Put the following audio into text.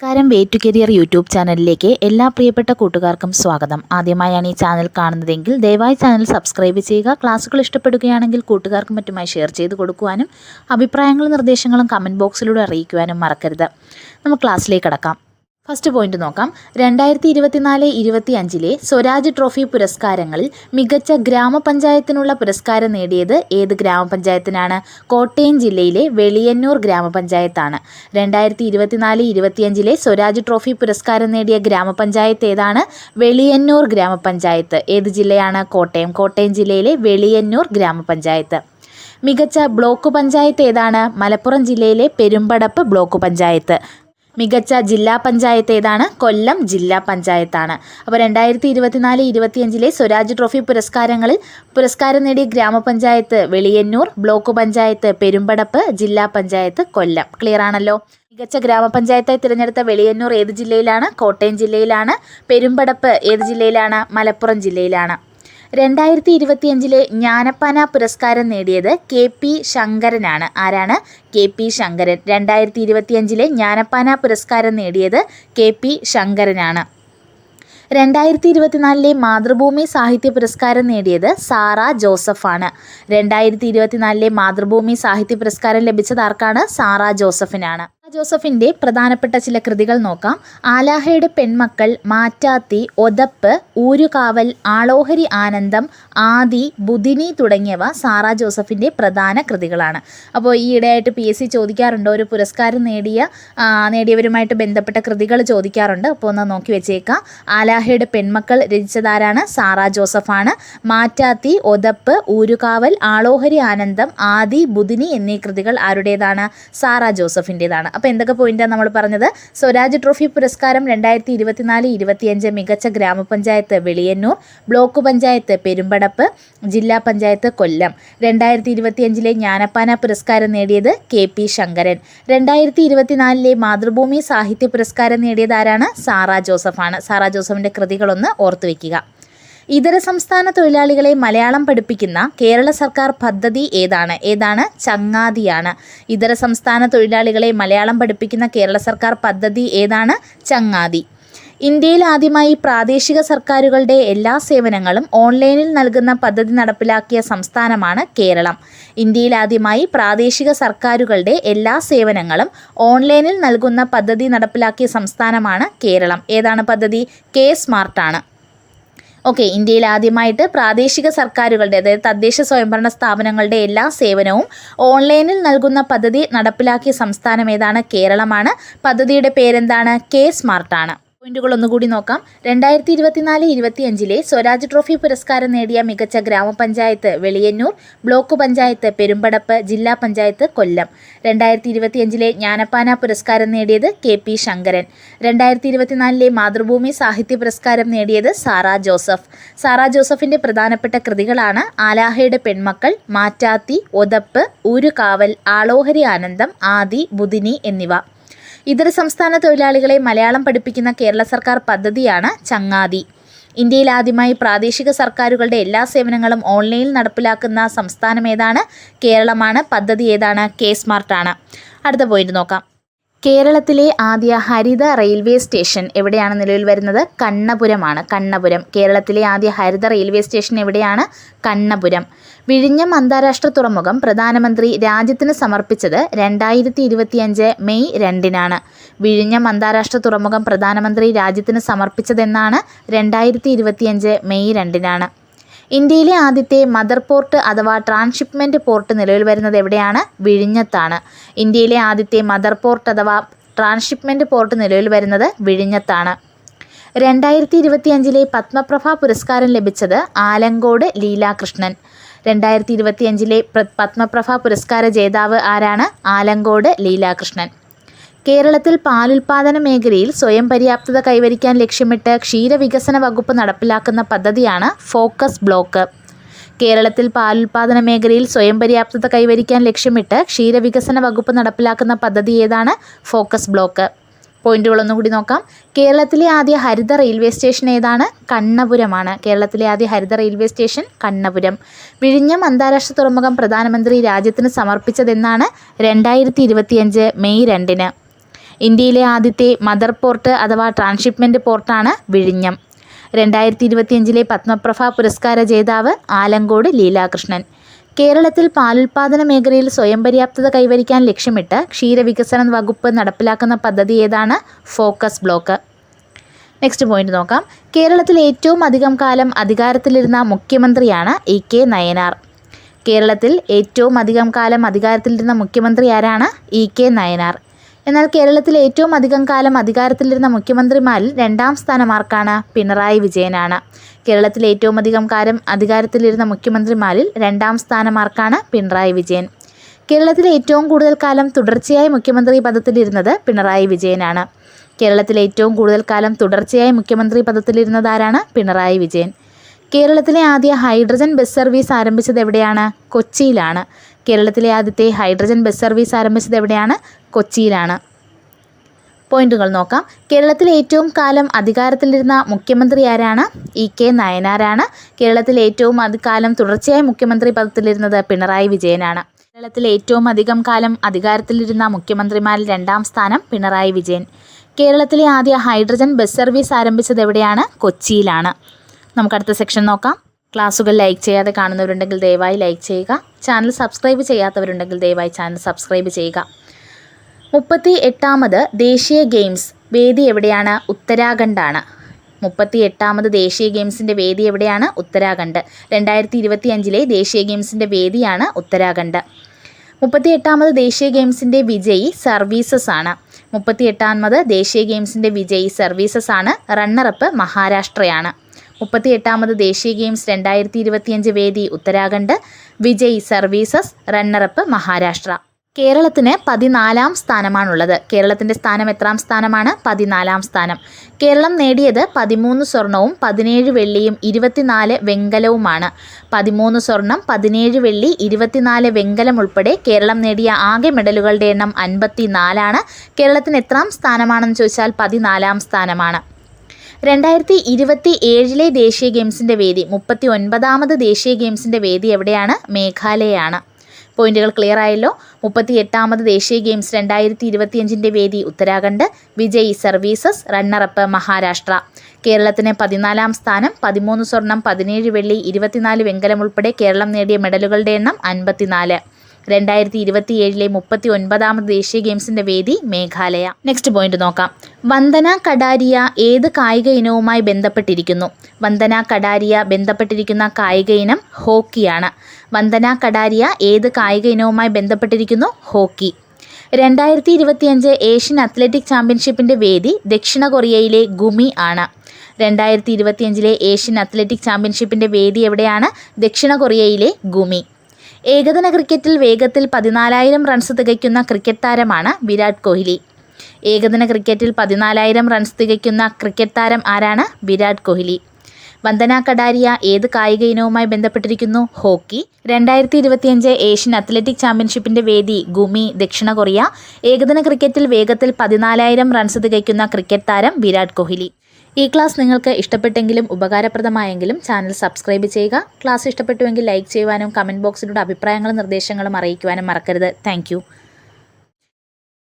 നമസ്കാരം. Way to career YouTube ചാനലിലേക്ക് എല്ലാ പ്രിയപ്പെട്ട കൂട്ടുകാർക്കും സ്വാഗതം. ആദ്യമായാണ് ഈ ചാനൽ കാണുന്നതെങ്കിൽ ദയവായി ചാനൽ സബ്സ്ക്രൈബ് ചെയ്യുക. ക്ലാസ്സുകൾ ഇഷ്ടപ്പെടുകയാണെങ്കിൽ കൂട്ടുകാർക്കും മറ്റുമായി ഷെയർ ചെയ്ത് കൊടുക്കുവാനും അഭിപ്രായങ്ങളും നിർദ്ദേശങ്ങളും കമന്റ് ബോക്സിലൂടെ അറിയിക്കുവാനും മറക്കരുത്. നമുക്ക് ക്ലാസ്സിലേക്ക് കടക്കാം. ഫസ്റ്റ് പോയിന്റ് നോക്കാം. രണ്ടായിരത്തി ഇരുപത്തിനാല് ഇരുപത്തി അഞ്ചിലെ സ്വരാജ് ട്രോഫി പുരസ്കാരങ്ങളിൽ മികച്ച ഗ്രാമപഞ്ചായത്തിനുള്ള പുരസ്കാരം നേടിയത് ഏത് ഗ്രാമപഞ്ചായത്തിനാണ്? കോട്ടയം ജില്ലയിലെ വെളിയന്നൂർ ഗ്രാമപഞ്ചായത്താണ്. രണ്ടായിരത്തി ഇരുപത്തിനാല് ഇരുപത്തിയഞ്ചിലെ സ്വരാജ് ട്രോഫി പുരസ്കാരം നേടിയ ഗ്രാമപഞ്ചായത്ത് ഏതാണ്? വെളിയന്നൂർ ഗ്രാമപഞ്ചായത്ത്. ഏത് ജില്ലയാണ്? കോട്ടയം. കോട്ടയം ജില്ലയിലെ വെളിയന്നൂർ ഗ്രാമപഞ്ചായത്ത്. മികച്ച ബ്ലോക്ക് പഞ്ചായത്ത് ഏതാണ്? മലപ്പുറം ജില്ലയിലെ പെരുമ്പടപ്പ് ബ്ലോക്ക് പഞ്ചായത്ത്. മികച്ച ജില്ലാ പഞ്ചായത്ത് ഏതാണ്? കൊല്ലം ജില്ലാ പഞ്ചായത്താണ്. അപ്പോൾ രണ്ടായിരത്തി ഇരുപത്തിനാല് ഇരുപത്തിയഞ്ചിലെ സ്വരാജ് ട്രോഫി പുരസ്കാരങ്ങളിൽ പുരസ്കാരം നേടിയ ഗ്രാമപഞ്ചായത്ത് വെളിയന്നൂർ ബ്ലോക്ക് പഞ്ചായത്ത് പെരുമ്പടപ്പ് ജില്ലാ പഞ്ചായത്ത് കൊല്ലം. ക്ലിയർ ആണല്ലോ? മികച്ച ഗ്രാമപഞ്ചായത്തായി തിരഞ്ഞെടുത്ത വെളിയന്നൂർ ഏത് ജില്ലയിലാണ്? കോട്ടയം ജില്ലയിലാണ്. പെരുമ്പടപ്പ് ഏത് ജില്ലയിലാണ്? മലപ്പുറം ജില്ലയിലാണ്. രണ്ടായിരത്തി ഇരുപത്തിയഞ്ചിലെ ജ്ഞാനപ്പാന പുരസ്കാരം നേടിയത് കെ പി ശങ്കരനാണ്. ആരാണ്? K P Sankaran. രണ്ടായിരത്തി ഇരുപത്തിയഞ്ചിലെ ജ്ഞാനപ്പാന പുരസ്കാരം നേടിയത് കെ പി ശങ്കരനാണ്. രണ്ടായിരത്തി ഇരുപത്തിനാലിലെ മാതൃഭൂമി സാഹിത്യ പുരസ്കാരം നേടിയത് സാറ ജോസഫാണ്. രണ്ടായിരത്തി ഇരുപത്തിനാലിലെ മാതൃഭൂമി സാഹിത്യ പുരസ്കാരം ലഭിച്ചത് ആർക്കാണ്? സാറ ജോസഫിനാണ്. ജോസഫിന്റെ പ്രധാനപ്പെട്ട ചില കൃതികൾ നോക്കാം. ആലാഹയുടെ പെൺമക്കൾ മാറ്റാത്തി ഒതപ്പ് ഊരുകാവൽ ആളോഹരി ആനന്ദം ആദി ബുധിനി തുടങ്ങിയവ സാറാ ജോസഫിന്റെ പ്രധാന കൃതികളാണ്. അപ്പോൾ ഈ ഇടയായിട്ട് പി എസ് സി ചോദിക്കാറുണ്ട്. ഒരു പുരസ്കാരം നേടിയ നേടിയവരുമായിട്ട് ബന്ധപ്പെട്ട കൃതികൾ ചോദിക്കാറുണ്ട്. അപ്പോൾ ഒന്ന് നോക്കി വെച്ചേക്കാം. ആലാഹയുടെ പെൺമക്കൾ രചിച്ചതാരാണ്? സാറാ ജോസഫാണ്. മാറ്റാത്തി ഒതപ്പ് ഊരുകാവൽ ആളോഹരി ആനന്ദം ആദി ബുധിനി എന്നീ കൃതികൾ ആരുടേതാണ്? സാറ ജോസഫിന്റെതാണ് അപ്പോൾ എന്തൊക്കെ പോയിന്റാണ് നമ്മൾ പറഞ്ഞത്? സ്വരാജ് ട്രോഫി പുരസ്കാരം രണ്ടായിരത്തി ഇരുപത്തിനാല് ഇരുപത്തിയഞ്ച് മികച്ച ഗ്രാമപഞ്ചായത്ത് വെളിയന്നൂർ ബ്ലോക്ക് പഞ്ചായത്ത് പെരുമ്പടപ്പ് ജില്ലാ പഞ്ചായത്ത് കൊല്ലം. രണ്ടായിരത്തി ഇരുപത്തിയഞ്ചിലെ ജ്ഞാനപ്പാന പുരസ്കാരം നേടിയത് കെ പി ശങ്കരൻ. രണ്ടായിരത്തി ഇരുപത്തിനാലിലെ മാതൃഭൂമി സാഹിത്യ പുരസ്കാരം നേടിയത് ആരാണ്? സാറ ജോസഫാണ്. സാറ ജോസഫിന്റെ കൃതികളൊന്ന് ഓർത്തു വയ്ക്കുക ഇതര സംസ്ഥാന തൊഴിലാളികളെ മലയാളം പഠിപ്പിക്കുന്ന കേരള സർക്കാർ പദ്ധതി ഏതാണ്? ഏതാണ് ചങ്ങാതിയാണ്. ഇതര സംസ്ഥാന തൊഴിലാളികളെ മലയാളം പഠിപ്പിക്കുന്ന കേരള സർക്കാർ പദ്ധതി ഏതാണ്? ചങ്ങാതി. ഇന്ത്യയിൽ ആദ്യമായി പ്രാദേശിക സർക്കാരുകളുടെ എല്ലാ സേവനങ്ങളും ഓൺലൈനിൽ നൽകുന്ന പദ്ധതി നടപ്പിലാക്കിയ സംസ്ഥാനമാണ് കേരളം. ഇന്ത്യയിൽ ആദ്യമായി പ്രാദേശിക സർക്കാരുകളുടെ എല്ലാ സേവനങ്ങളും ഓൺലൈനിൽ നൽകുന്ന പദ്ധതി നടപ്പിലാക്കിയ സംസ്ഥാനമാണ് കേരളം. ഏതാണ് പദ്ധതി? കെ സ്മാർട്ടാണ്. ഓക്കെ ഇന്ത്യയിൽ ആദ്യമായിട്ട് പ്രാദേശിക സർക്കാരുകളുടെ അതായത് തദ്ദേശ സ്വയംഭരണ സ്ഥാപനങ്ങളുടെ എല്ലാ സേവനവും ഓൺലൈനിൽ നൽകുന്ന പദ്ധതി നടപ്പിലാക്കിയ സംസ്ഥാനം ഏതാണ്? കേരളമാണ്. പദ്ധതിയുടെ പേരെന്താണ്? കെ സ്മാർട്ടാണ്. പോയിന്റുകൾ ഒന്നുകൂടി നോക്കാം. രണ്ടായിരത്തി ഇരുപത്തിനാല് ഇരുപത്തിയഞ്ചിലെ സ്വരാജ് ട്രോഫി പുരസ്കാരം നേടിയ മികച്ച ഗ്രാമപഞ്ചായത്ത് വെളിയന്നൂർ ബ്ലോക്ക് പഞ്ചായത്ത് പെരുമ്പടപ്പ് ജില്ലാ പഞ്ചായത്ത് കൊല്ലം. രണ്ടായിരത്തി ഇരുപത്തിയഞ്ചിലെ ജ്ഞാനപ്പാന പുരസ്കാരം നേടിയത് കെ പി ശങ്കരൻ. രണ്ടായിരത്തി ഇരുപത്തിനാലിലെ മാതൃഭൂമി സാഹിത്യ പുരസ്കാരം നേടിയത് സാറ ജോസഫ്. സാറ ജോസഫിന്റെ പ്രധാനപ്പെട്ട കൃതികളാണ് ആലാഹയുടെ പെൺമക്കൾ മാറ്റാത്തി ഒതപ്പ് ഊരുകാവൽ ആളോഹരി ആനന്ദം ആദി ബുധിനി എന്നിവ. ഇതര സംസ്ഥാന തൊഴിലാളികളെ മലയാളം പഠിപ്പിക്കുന്ന കേരള സർക്കാർ പദ്ധതിയാണ് ചങ്ങാതി. ഇന്ത്യയിൽ ആദ്യമായി പ്രാദേശിക സർക്കാരുകളുടെ എല്ലാ സേവനങ്ങളും ഓൺലൈനിൽ നടപ്പിലാക്കുന്ന സംസ്ഥാനം ഏതാണ്? കേരളമാണ്. പദ്ധതി ഏതാണ്? കെ സ്മാർട്ടാണ്. അടുത്ത പോയിന്റ് നോക്കാം. കേരളത്തിലെ ആദ്യ ഹരിത റെയിൽവേ സ്റ്റേഷൻ എവിടെയാണ് നിലവിൽ വരുന്നത്? കണ്ണപുരമാണ്. കണ്ണപുരം. കേരളത്തിലെ ആദ്യ ഹരിത റെയിൽവേ സ്റ്റേഷൻ എവിടെയാണ്? കണ്ണപുരം. വിഴിഞ്ഞം അന്താരാഷ്ട്ര തുറമുഖം പ്രധാനമന്ത്രി രാജ്യത്തിന് സമർപ്പിച്ചത് രണ്ടായിരത്തി ഇരുപത്തിയഞ്ച് മെയ് രണ്ടിനാണ്. വിഴിഞ്ഞം അന്താരാഷ്ട്ര തുറമുഖം പ്രധാനമന്ത്രി രാജ്യത്തിന് സമർപ്പിച്ചതെന്നാണ് രണ്ടായിരത്തി ഇരുപത്തിയഞ്ച് മെയ് രണ്ടിനാണ്. ഇന്ത്യയിലെ ആദ്യത്തെ മദർ പോർട്ട് അഥവാ ട്രാൻസ്ഷിപ്മെന്റ് പോർട്ട് നിലവിൽ വരുന്നത് എവിടെയാണ്? വിഴിഞ്ഞത്താണ്. ഇന്ത്യയിലെ ആദ്യത്തെ മദർ പോർട്ട് അഥവാ ട്രാൻസ്ഷിപ്മെന്റ് പോർട്ട് നിലവിൽ വരുന്നത് വിഴിഞ്ഞത്താണ്. രണ്ടായിരത്തി ഇരുപത്തിയഞ്ചിലെ പത്മപ്രഭ പുരസ്കാരം ലഭിച്ചത് ആലങ്കോട് ലീലാകൃഷ്ണൻ. രണ്ടായിരത്തി ഇരുപത്തിയഞ്ചിലെ പ്ര- പത്മപ്രഭ പുരസ്കാര ജേതാവ് ആരാണ്? ആലങ്കോട് ലീലാകൃഷ്ണൻ. കേരളത്തിൽ പാലുൽപാദന മേഖലയിൽ സ്വയം പര്യാപ്തത കൈവരിക്കാൻ ലക്ഷ്യമിട്ട് ക്ഷീരവികസന വകുപ്പ് നടപ്പിലാക്കുന്ന പദ്ധതിയാണ് ഫോക്കസ് ബ്ലോക്ക്. കേരളത്തിൽ പാലുൽപാദന മേഖലയിൽ സ്വയം പര്യാപ്തത കൈവരിക്കാൻ ലക്ഷ്യമിട്ട് ക്ഷീരവികസന വകുപ്പ് നടപ്പിലാക്കുന്ന പദ്ധതി ഏതാണ്? Focus block. പോയിന്റുകൾ ഒന്നുകൂടി നോക്കാം. കേരളത്തിലെ ആദ്യ ഹരിത റെയിൽവേ സ്റ്റേഷൻ ഏതാണ്? കണ്ണപുരമാണ്. കേരളത്തിലെ ആദ്യ ഹരിത റെയിൽവേ സ്റ്റേഷൻ കണ്ണപുരം. വിഴിഞ്ഞം അന്താരാഷ്ട്ര തുറമുഖം പ്രധാനമന്ത്രി രാജ്യത്തിന് സമർപ്പിച്ചതെന്നാണ് രണ്ടായിരത്തി മെയ് രണ്ടിന്. ഇന്ത്യയിലെ ആദ്യത്തെ മദർ പോർട്ട് അഥവാ ട്രാൻസ്ഷിപ്മെന്റ് പോർട്ടാണ് വിഴിഞ്ഞം. രണ്ടായിരത്തി ഇരുപത്തിയഞ്ചിലെ പത്മപ്രഭ പുരസ്കാര ജേതാവ് ആലങ്കോട് ലീലാകൃഷ്ണൻ. കേരളത്തിൽ പാലുൽപാദന മേഖലയിൽ സ്വയം പര്യാപ്തത കൈവരിക്കാൻ ലക്ഷ്യമിട്ട് ക്ഷീരവികസന വകുപ്പ് നടപ്പിലാക്കുന്ന പദ്ധതി ഏതാണ്? ഫോക്കസ് ബ്ലോക്ക് നെക്സ്റ്റ് പോയിന്റ് നോക്കാം. കേരളത്തിൽ ഏറ്റവും അധികം കാലം അധികാരത്തിലിരുന്ന മുഖ്യമന്ത്രിയാണ് ഇ കെ നയനാർ. കേരളത്തിൽ ഏറ്റവും അധികം കാലം അധികാരത്തിലിരുന്ന മുഖ്യമന്ത്രി ആരാണ്? ഇ കെ നയനാർ. എന്നാൽ കേരളത്തിൽ ഏറ്റവും അധികം കാലം അധികാരത്തിലിരുന്ന മുഖ്യമന്ത്രിമാരിൽ രണ്ടാം സ്ഥാനം ആർക്കാണ് പിണറായി വിജയനാണ്. കേരളത്തിൽ ഏറ്റവും അധികം കാലം അധികാരത്തിലിരുന്ന മുഖ്യമന്ത്രിമാരിൽ രണ്ടാം സ്ഥാനം ആർക്കാണ് പിണറായി വിജയൻ. കേരളത്തിലെ ഏറ്റവും കൂടുതൽ കാലം തുടർച്ചയായി മുഖ്യമന്ത്രി പദത്തിലിരുന്നത് പിണറായി വിജയനാണ്. കേരളത്തിലെ ഏറ്റവും കൂടുതൽ കാലം തുടർച്ചയായി മുഖ്യമന്ത്രി പദത്തിലിരുന്നത് ആരാണ്? പിണറായി വിജയൻ. കേരളത്തിലെ ആദ്യ ഹൈഡ്രജൻ ബസ് സർവീസ് ആരംഭിച്ചത് എവിടെയാണ്? കൊച്ചിയിലാണ്. കേരളത്തിലെ ആദ്യത്തെ ഹൈഡ്രജൻ ബസ് സർവീസ് ആരംഭിച്ചത് എവിടെയാണ്? കൊച്ചിയിലാണ്. പോയിന്റുകൾ നോക്കാം. കേരളത്തിൽ ഏറ്റവും കാലം അധികാരത്തിലിരുന്ന മുഖ്യമന്ത്രി ആരാണ്? ഇ കെ നയനാരാണ്. കേരളത്തിൽ ഏറ്റവും അധികാലം തുടർച്ചയായി മുഖ്യമന്ത്രി പദത്തിലിരുന്നത് പിണറായി വിജയനാണ്. കേരളത്തിൽ ഏറ്റവും അധികം കാലം അധികാരത്തിലിരുന്ന മുഖ്യമന്ത്രിമാരിൽ രണ്ടാം സ്ഥാനം പിണറായി വിജയൻ. കേരളത്തിലെ ആദ്യ ഹൈഡ്രജൻ ബസ് സർവീസ് ആരംഭിച്ചത് എവിടെയാണ്? കൊച്ചിയിലാണ്. നമുക്ക് അടുത്ത സെക്ഷൻ നോക്കാം. ക്ലാസ്സുകൾ ലൈക്ക് ചെയ്യാതെ കാണുന്നവരുണ്ടെങ്കിൽ ദയവായി ലൈക്ക് ചെയ്യുക. ചാനൽ സബ്സ്ക്രൈബ് ചെയ്യാത്തവരുണ്ടെങ്കിൽ ദയവായി ചാനൽ സബ്സ്ക്രൈബ് ചെയ്യുക. മുപ്പത്തി എട്ടാമത് ദേശീയ ഗെയിംസ്. വേദി എവിടെയാണ്? ഉത്തരാഖണ്ഡാണ്. മുപ്പത്തി എട്ടാമത് ദേശീയ ഗെയിംസിന്റെ വേദി എവിടെയാണ്? ഉത്തരാഖണ്ഡ്. രണ്ടായിരത്തി ഇരുപത്തി അഞ്ചിലെ ദേശീയ ഗെയിംസിന്റെ വേദിയാണ് ഉത്തരാഖണ്ഡ്. മുപ്പത്തി എട്ടാമത് ദേശീയ ഗെയിംസിന്റെ വിജയി സർവീസസ് ആണ്. മുപ്പത്തി എട്ടാമത് ദേശീയ ഗെയിംസിന്റെ വിജയി സർവീസസ് ആണ്. റണ്ണറപ്പ് മഹാരാഷ്ട്രയാണ്. മുപ്പത്തി എട്ടാമത് ദേശീയ ഗെയിംസ് രണ്ടായിരത്തി ഇരുപത്തിയഞ്ച് വേദി ഉത്തരാഖണ്ഡ്. വിജയ് സർവീസസ് റണ്ണറപ്പ് മഹാരാഷ്ട്ര. കേരളത്തിന് പതിനാലാം സ്ഥാനമാണുള്ളത്. കേരളത്തിന്റെ സ്ഥാനം എത്രാം സ്ഥാനമാണ്? പതിനാലാം സ്ഥാനം. കേരളം നേടിയത് പതിമൂന്ന് സ്വർണവും പതിനേഴ് വെള്ളിയും ഇരുപത്തിനാല് വെങ്കലവുമാണ്. പതിമൂന്ന് സ്വർണം പതിനേഴ് വെള്ളി ഇരുപത്തിനാല് വെങ്കലം ഉൾപ്പെടെ കേരളം നേടിയ ആകെ മെഡലുകളുടെ എണ്ണം അൻപത്തി നാലാണ് കേരളത്തിന് എത്രാം സ്ഥാനമാണെന്ന് ചോദിച്ചാൽ പതിനാലാം സ്ഥാനമാണ്. രണ്ടായിരത്തി ഇരുപത്തി ഏഴിലെ ദേശീയ ഗെയിംസിന്റെ വേദി മുപ്പത്തി ഒൻപതാമത് ദേശീയ ഗെയിംസിന്റെ വേദി എവിടെയാണ്? മേഘാലയയാണ്. പോയിന്റുകൾ ക്ലിയർ ആയല്ലോ? മുപ്പത്തി എട്ടാമത് ദേശീയ ഗെയിംസ് രണ്ടായിരത്തി ഇരുപത്തിയഞ്ചിന്റെ വേദി ഉത്തരാഖണ്ഡ് വിജയ് സർവീസസ് റണ്ണറപ്പ് മഹാരാഷ്ട്ര. കേരളത്തിന് പതിനാലാം സ്ഥാനം പതിമൂന്ന് സ്വർണം പതിനേഴ് വെള്ളി ഇരുപത്തിനാല് വെങ്കലം ഉൾപ്പെടെ കേരളം നേടിയ മെഡലുകളുടെ എണ്ണം അൻപത്തിനാല്. രണ്ടായിരത്തി ഇരുപത്തി ഏഴിലെ മുപ്പത്തി ഒൻപതാമത് ദേശീയ ഗെയിംസിന്റെ വേദി മേഘാലയ. നെക്സ്റ്റ് പോയിന്റ് നോക്കാം. വന്ദന കടാരിയ ഏത് കായിക ഇനവുമായി ബന്ധപ്പെട്ടിരിക്കുന്നു? വന്ദന കടാരിയ ബന്ധപ്പെട്ടിരിക്കുന്ന കായിക ഇനം ഹോക്കിയാണ്. വന്ദന കടാരിയ ഏത് കായിക ഇനവുമായി ബന്ധപ്പെട്ടിരിക്കുന്നു? ഹോക്കി. രണ്ടായിരത്തി ഇരുപത്തിയഞ്ച് ഏഷ്യൻ അത്ലറ്റിക് ചാമ്പ്യൻഷിപ്പിന്റെ വേദി ദക്ഷിണ കൊറിയയിലെ ഗുമി ആണ്. രണ്ടായിരത്തി ഇരുപത്തിയഞ്ചിലെ ഏഷ്യൻ അത്ലറ്റിക് ചാമ്പ്യൻഷിപ്പിന്റെ വേദി എവിടെയാണ്? ദക്ഷിണ കൊറിയയിലെ ഗുമി. ഏകദിന ക്രിക്കറ്റിൽ വേഗത്തിൽ പതിനാലായിരം റൺസ് തികയ്ക്കുന്ന ക്രിക്കറ്റ് താരമാണ് വിരാട് കോഹ്ലി. ഏകദിന ക്രിക്കറ്റിൽ പതിനാലായിരം റൺസ് തികയ്ക്കുന്ന ക്രിക്കറ്റ് താരം ആരാണ്? വിരാട് കോഹ്ലി. വന്ദന കടാരിയ ഏത് കായിക ഇനവുമായി ബന്ധപ്പെട്ടിരിക്കുന്നു? ഹോക്കി. രണ്ടായിരത്തി ഇരുപത്തിയഞ്ച് ഏഷ്യൻ അത്ലറ്റിക് ചാമ്പ്യൻഷിപ്പിന്റെ വേദി ഗുമി ദക്ഷിണ കൊറിയ. ഏകദിന ക്രിക്കറ്റിൽ വേഗത്തിൽ പതിനാലായിരം റൺസ് തികയ്ക്കുന്ന ക്രിക്കറ്റ് താരം വിരാട് കോഹ്ലി. ഈ ക്ലാസ് നിങ്ങൾക്ക് ഇഷ്ടപ്പെട്ടെങ്കിലും ഉപകാരപ്രദമായെങ്കിലും ചാനൽ സബ്സ്ക്രൈബ് ചെയ്യുക. ക്ലാസ് ഇഷ്ടപ്പെട്ടുവെങ്കിൽ ലൈക്ക് ചെയ്യുവാനും കമന്റ് ബോക്സിലൂടെ അഭിപ്രായങ്ങളും നിർദ്ദേശങ്ങളും അറിയിക്കുവാനും മറക്കരുത്. താങ്ക്